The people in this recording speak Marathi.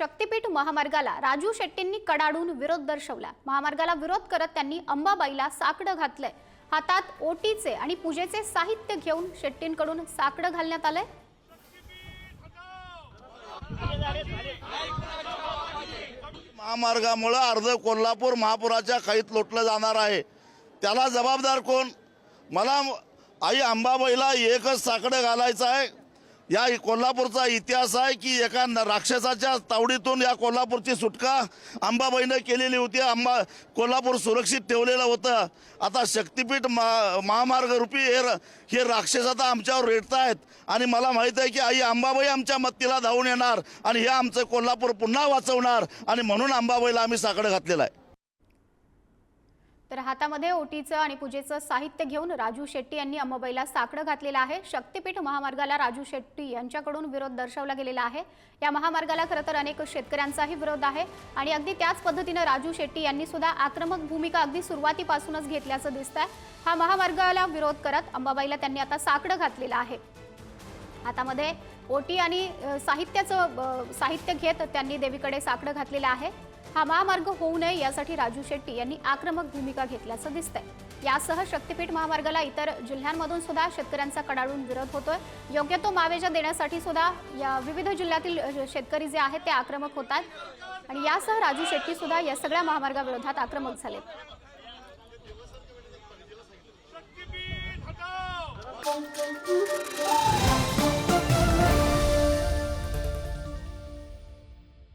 शक्तीपीठ महामार्गाला राजू शेट्टींनी कडाडून विरोध दर्शवला. महामार्गाला विरोध करत त्यांनी अंबाबाईला साकडं घातलंय. हातात ओटीचे आणि पूजेचे साहित्य घेऊन शेट्टींकडून साकडं घालण्यात आलंय. महामार्गामुळं अर्ध कोल्हापूर महापुराच्या खाईत लोटलं जाणार आहे. त्याला जबाबदार कोण? मला म- आई अंबाबाईला एकच साकडं घालायचं आहे. या कोल्हापूरचा इतिहास आहे की एका न- राक्षसाच्या तावडीतून या कोल्हापूरची सुटका अंबाबाईनं केलेली होती. अंबा कोल्हापूर सुरक्षित ठेवलेलं होतं. आता शक्तिपीठ मा महामार्ग रूपी हे र- हे राक्षस आता आमच्यावर रेटत आहेत आणि मला माहीत आहे की आई अंबाबाई आमच्या मत्तीला धावून येणार आणि हे आमचं कोल्हापूर पुन्हा वाचवणार आणि म्हणून अंबाबाईला आम्ही साकडं घातलेलं आहे. तर हातामध्ये ओटीचं आणि पूजेचं साहित्य घेऊन राजू शेट्टी यांनी अंबाबाईला साकडं घातलेलं आहे. शक्तीपीठ महामार्गाला राजू शेट्टी यांच्याकडून विरोध दर्शवला गेलेला आहे. या महामार्गाला खरं तर अनेक शेतकऱ्यांचाही विरोध आहे आणि अगदी त्याच पद्धतीनं राजू शेट्टी यांनी सुद्धा आक्रमक भूमिका अगदी सुरुवातीपासूनच घेतल्याचं दिसत आहे हा महामार्गाला विरोध करत अंबाबाईला त्यांनी आता साकडं घातलेलं आहे. हातामध्ये ओटी आणि साहित्याचं साहित्य घेत त्यांनी देवीकडे साकडं घातलेलं आहे. हा महामार्ग होऊ नये यासाठी राजू शेट्टी यांनी आक्रमक भूमिका घेतल्याचं दिसतंय. यासह शक्तीपीठ महामार्गाला इतर जिल्ह्यांमधून सुद्धा शेतकऱ्यांचा कडाडून विरोध होतोय. योग्य तो मावेजा देण्यासाठी सुद्धा या विविध जिल्ह्यातील शेतकरी जे आहेत ते आक्रमक होत आहेत आणि यासह राजू शेट्टी सुद्धा या सगळ्या महामार्गाविरोधात आक्रमक झाले शक्तीपीठ हटाओ